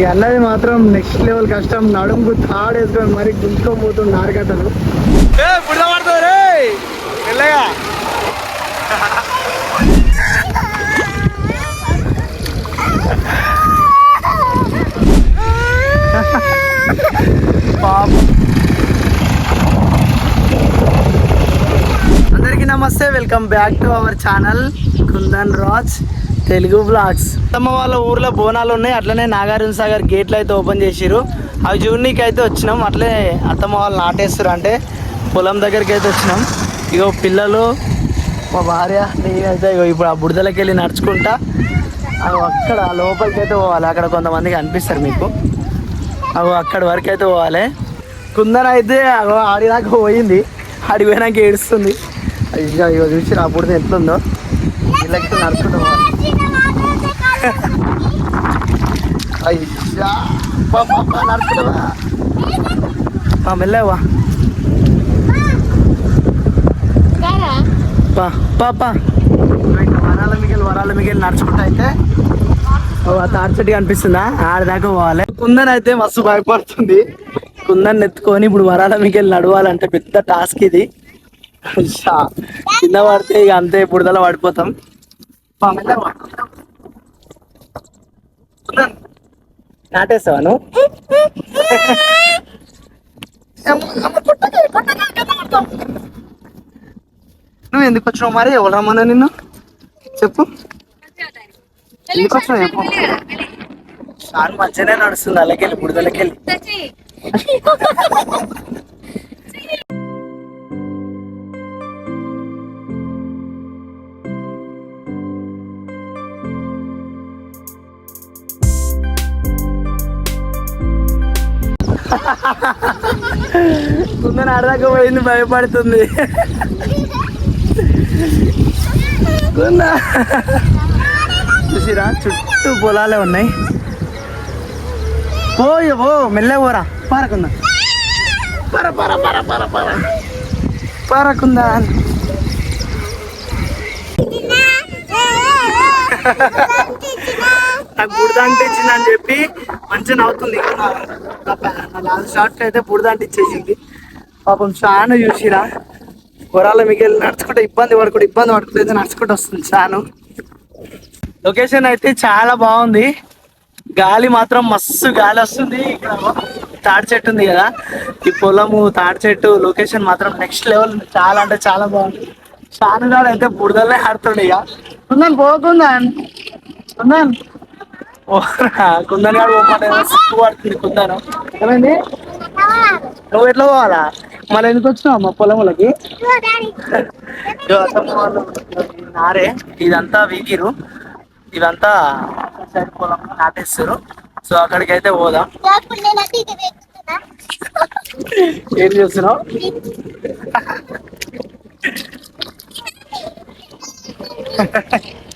ఈ అన్నది మాత్రం నెక్స్ట్ లెవెల్ కష్టం. నడుముకు తాడేసుకొని మరి గుంజుకొని పోతుంది నారకట్టలు అందరికీ నమస్తే. Welcome back to our channel Kundan Raj Telugu blogs అత్తమ్మ వాళ్ళ ఊర్లో బోనాలు ఉన్నాయి. అట్లనే నాగార్జున సాగర్ గేట్లు అయితే ఓపెన్ చేసిరు అవి జూన్కి అయితే వచ్చినాం. అట్లే అత్తమ్మ వాళ్ళు నాటేస్తారు అంటే పొలం దగ్గరికి అయితే వచ్చినాం. ఇగో పిల్లలు మా భార్య నేనైతే ఇగో ఇప్పుడు ఆ బుడదలకి వెళ్ళి నడుచుకుంటా. అవి అక్కడ లోపలికి అయితే పోవాలి. అక్కడ కొంతమందికి అనిపిస్తారు మీకు. అవి అక్కడి వరకు అయితే పోవాలి. కుందన అయితే అగో ఆడిదాకా పోయింది. ఆడిపోయినాక ఏడుస్తుంది. ఇగో చూసి నా పుడితే ఎట్లుందో. వీళ్ళకి నడుచుకుంటా అయ్యా పా, పా, పా, నడుచుకుంటూ పా. పా మెల్లవా పా పా పా. ఇంకా వరాల మిగిలి వరాల మిగిలి నడుచుకుంటూ అయితే. కనిపిస్తుందా? ఆడదాకా పోవాలి. కుందన్ అయితే మస్తు భయపడుతుంది. కుందన్ ఎత్తుకొని ఇప్పుడు వరాల మిగిలి నడవాలంటే పెద్ద టాస్క్ ఇది. కింద పడితే ఇక అంతే బుడదల పడిపోతాం. నాటేస్తావా నువ్వు? ఎందుకు వచ్చినావు మరి? ఎవరు రమ్మన్నా నిన్ను? చెప్పు. ఎందుకు వచ్చినావు? చెప్పు. షాన్ మంచిగానే నడుస్తుంది అలాకెళ్ళి బుడదలకెళ్ళి కుందని అడగకపోయింది పోయింది భయపడుతుంది. కుంద చూసిరా చుట్టూ పొలాలే ఉన్నాయి. పోయి పో మెల్లగా పోరా. పారకుందా పర పర పర పర పర. పారకుందా నాకు బుడిద అంటించింది అని చెప్పి మంచిగా నవ్వుతుంది. లాస్ట్ షార్ట్ అయితే బుడిద అంటించేసింది. ఇచ్చేసింది పాపం షాను చూసిరా. వరాల మిగిలి నడుచుకుంటే ఇబ్బంది పడుకుంటే ఇబ్బంది పడుకుంటే నడుచుకుంటూ వస్తుంది షాను. లొకేషన్ అయితే చాలా బాగుంది. గాలి మాత్రం మస్తు గాలి వస్తుంది. ఇక్కడ తాడి చెట్టు ఉంది కదా. ఈ పొలము తాడి చెట్టు లొకేషన్ మాత్రం నెక్స్ట్ లెవెల్ చాలా అంటే చాలా బాగుంది. షానుగాడు అయితే బుడదలే ఆడుతుండే ఇక. ఉందని పోకుందాన్ ఉందాన్ కుందన్ సిగ్గు పడుతుంది కుందను. ఏమైంది? నువ్వు ఎట్లా పోవాలా? మళ్ళీ ఎందుకు వచ్చినావు మా పొలములకి ఇదిగో అత్తమ్మ వాళ్ళు ఈ నారే ఇదంతా వీకిరు ఇదంతా సైడ్ పొలం నాటేస్తారు. సో అక్కడికి అయితే పోదాం. ఏం చేస్తున్నావు?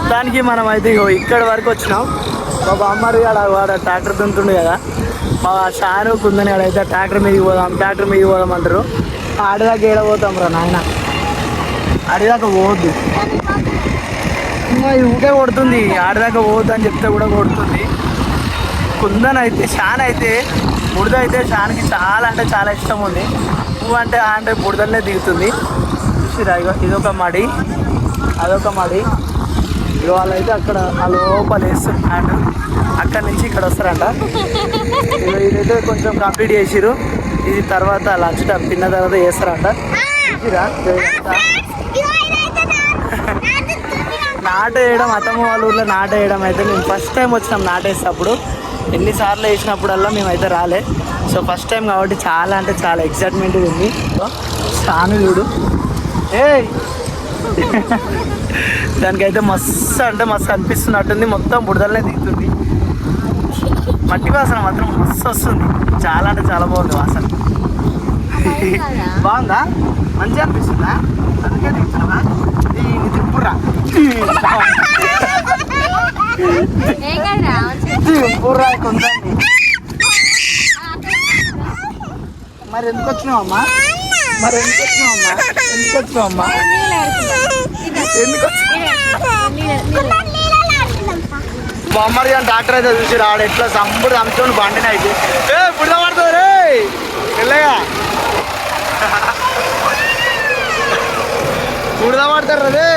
మొత్తానికి మనం అయితే ఇగో ఇక్కడ వరకు వచ్చినాం. మా బామ్మారి ఆడ వాడ ట్రాక్టర్ తింటుండే కదా. మా షారు కుందని ఆడైతే ట్రాక్టర్ మీదకి పోదాం ట్రాక్టర్ మీదకి పోదాం అంటారు. ఆడిదాకా ఏడ పోతాం రా నాయన? ఆడిదాకా పోవద్దు. ఇంకా ఊకే కొడుతుంది. ఆడిదాకా పోవద్దు అని చెప్తే కూడా కొడుతుంది. కుందన్ అయితే షాన్ అయితే బుడిద అయితే షాన్కి చాలా అంటే చాలా ఇష్టం ఉంది. పువ్వు అంటే అంటే బుడదలనే దిగుతుంది. చూసిరా ఇదొక మడి. అదొక మడి. ఇక వాళ్ళైతే అక్కడ ఆ లోపల వేస్తారు హ్యాండ్ అక్కడ నుంచి ఇక్కడ వస్తారంట. ఇదైతే కొంచెం కంప్లీట్ చేసిరు ఇది తర్వాత లంచ్ టైం తిన్న తర్వాత చేస్తారంట. నాట వేయడం అత్తమ్మ వాళ్ళ ఊర్లో నాట వేయడం అయితే మేము ఫస్ట్ టైం వచ్చినాం నాటేసినప్పుడు ఎన్నిసార్లు వేసినప్పుడల్లా మేమైతే రాలే. సో ఫస్ట్ టైం కాబట్టి చాలా అంటే చాలా ఎక్సైట్మెంట్ ఉంది. సాను చూడు. ఏ దానికైతే మస్తు అంటే మస్తు అనిపిస్తున్నట్టుంది మొత్తం బుడదలనే దిగుతుంది. మట్టి వాసన మాత్రం మస్తు వస్తుంది. చాలా అంటే చాలా బాగుంది వాసన. బాగుందా? మంచిగా అనిపిస్తుందా? అందుకే దిగుతున్నావా? ఈ తిప్పురా తిప్పురా కొందండి మరి ఎందుకు వచ్చినావమ్మా? మరి ఎందుకు ఎందుకు ఎందుకు మా అని డాక్టర్ అయితే చూసి రాడు ఎట్లా సంపుడు అంశం బండిని అయితే. ఏ ఇప్పుడు పడుతుంది రే! వెళ్ళగా ఇప్పుడు పడతారు రే!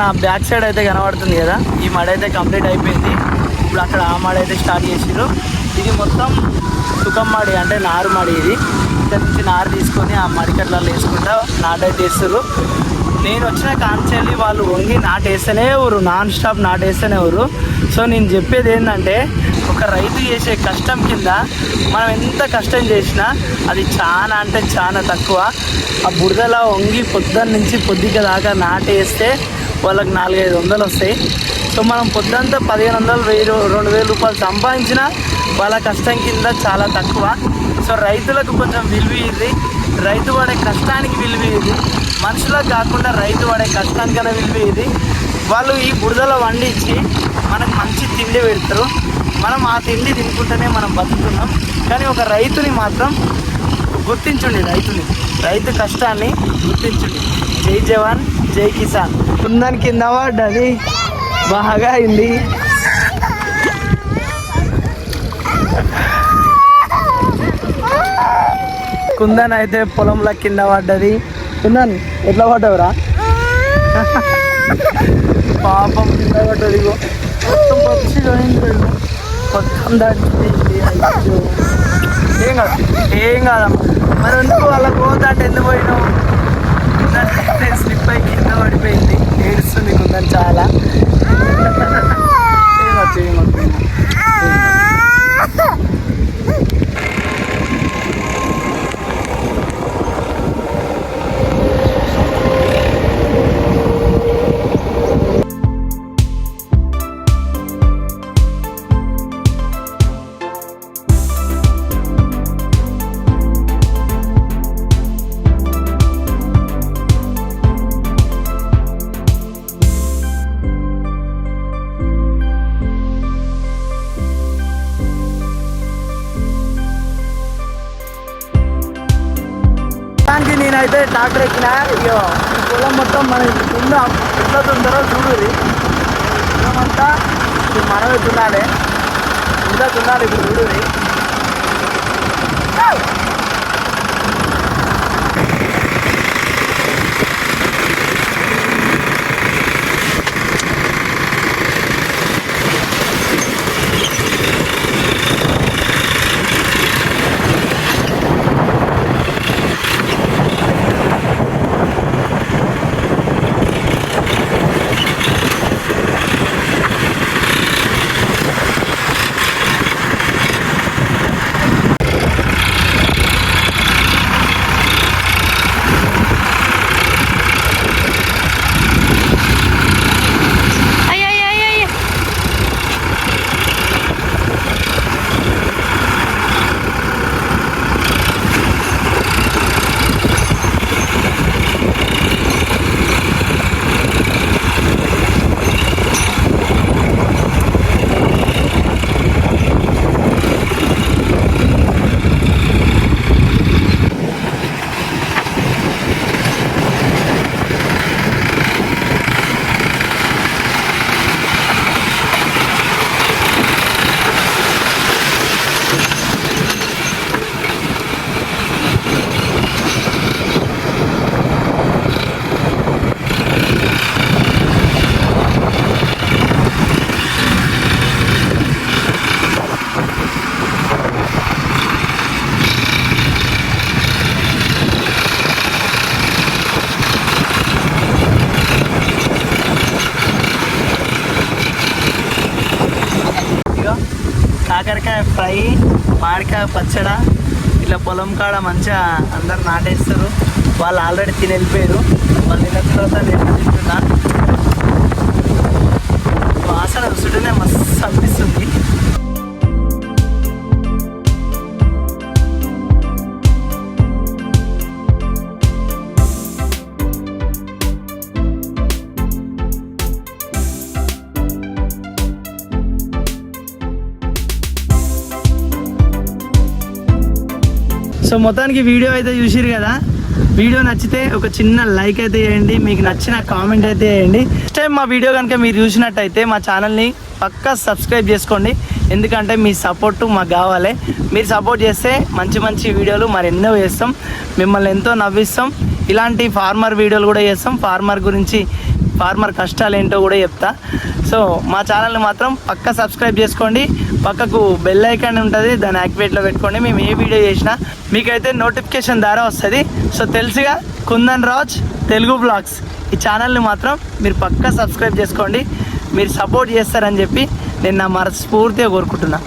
నా బ్యాక్ సైడ్ అయితే కనబడుతుంది కదా. ఈ మడ అయితే కంప్లీట్ అయిపోయింది. ఇప్పుడు అక్కడ ఆ మడ అయితే స్టార్ట్ చేసిర్రు ఇది మొత్తం సుఖం మడి అంటే నారు మడి ఇది. ఇక్కడ నుంచి నారు తీసుకొని ఆ మడికట్లలో వేసుకుంటా నాటైతే వేస్తారు నేను వచ్చిన కాంచెల్లి వాళ్ళు వంగి నాటేస్తేనే ఊరు. నాన్ స్టాప్ నాటేస్తేనే ఊరు. సో నేను చెప్పేది ఏంటంటే ఒక రైతు చేసే కష్టం కింద మనం ఎంత కష్టం చేసినా అది చాలా అంటే చాలా తక్కువ. ఆ బురదలో వంగి పొద్దున్న నుంచి పొద్దుక దాకా నాటేస్తే వాళ్ళకి నాలుగైదు వందలు వస్తాయి. సో మనం పొద్దంతా పదిహేను వందలు వెయ్యి రెండు వేల రూపాయలు సంపాదించినా వాళ్ళ కష్టం కింద చాలా తక్కువ. సో రైతులకు కొంచెం విలువ ఇది రైతు పడే కష్టానికి విలువ ఇది మనుషులకు కాకుండా రైతు పడే కష్టానికైనా విలువ ఇది వాళ్ళు ఈ బురదలో వండించి మనకు మంచి తిండి పెడతారు. మనం ఆ తిండి తినుకుంటేనే మనం బతుకుతున్నాం. కానీ ఒక రైతుని మాత్రం గుర్తించండి రైతుని. రైతు కష్టాన్ని గుర్తించండి. జై జవాన్ జై కిసాన్. కుందన్ కింద పడ్డది. బాగా అయింది. కుందన్ అయితే పొలంలో కింద పడ్డది. కుందన్ ఎట్లా పడ్డవురా? పాపం కింద పడ్డది మొత్తం పక్షి మొత్తం దాటిపోయింది ఏం కాదు ఏం కాదమ్మా. మరి ఎందుకు వాళ్ళకి పోతా అంటే ఎందుకు పోయినావు? స్లిప్ అయి కింద పడిపోయింది. ఏడుస్తుంది కుందని చాలా. అయితే ట్రాక్టర్ ఎక్కిన ఇగో పొలం మొత్తం మన కింద ఎట్లా తుందరో చూడుది పొలమంతా ఇప్పుడు మనమే తునాలి ఇంకా తునాలి ఇప్పుడు చూడుది మామిడికాయ పచ్చడ ఇట్లా పొలం కాడ మంచిగా అందరు నాటేస్తారు. వాళ్ళు ఆల్రెడీ తిని వెళ్ళిపోయారు. వాళ్ళు తిన్న తర్వాత నేను తింటున్నా. మొత్తానికి వీడియో అయితే చూసిరు కదా? వీడియో నచ్చితే ఒక చిన్న లైక్ అయితే చేయండి మీకు నచ్చిన కామెంట్ అయితే చేయండి. నెక్స్ట్ టైం మా వీడియో కనుక మీరు చూసినట్టయితే మా ఛానల్ని పక్కా సబ్స్క్రైబ్ చేసుకోండి. ఎందుకంటే మీ సపోర్ట్ మాకు కావాలి. మీరు సపోర్ట్ చేస్తే మంచి మంచి వీడియోలు మరి ఎన్నో చేస్తాం. మిమ్మల్ని ఎంతో నవ్విస్తాం. ఇలాంటి ఫార్మర్ వీడియోలు కూడా చేస్తాం. ఫార్మర్ గురించి ఫార్మర్ కష్టాలు ఏంటో కూడా చెప్తా. సో మా ఛానల్ని మాత్రం పక్క సబ్స్క్రైబ్ చేసుకోండి. పక్కకు బెల్ ఐకాన్ ఉంటుంది దాన్ని యాక్టివేట్లో పెట్టుకోండి. మేము ఏ వీడియో చేసినా మీకైతే నోటిఫికేషన్ ద్వారా వస్తుంది. సో తెలుసుగా కుందన్ రాజ్ తెలుగు బ్లాగ్స్. ఈ ఛానల్ని మాత్రం మీరు పక్క సబ్స్క్రైబ్ చేసుకోండి. మీరు సపోర్ట్ చేస్తారని చెప్పి నేను నా మనస్ఫూర్తిగా కోరుకుంటున్నాను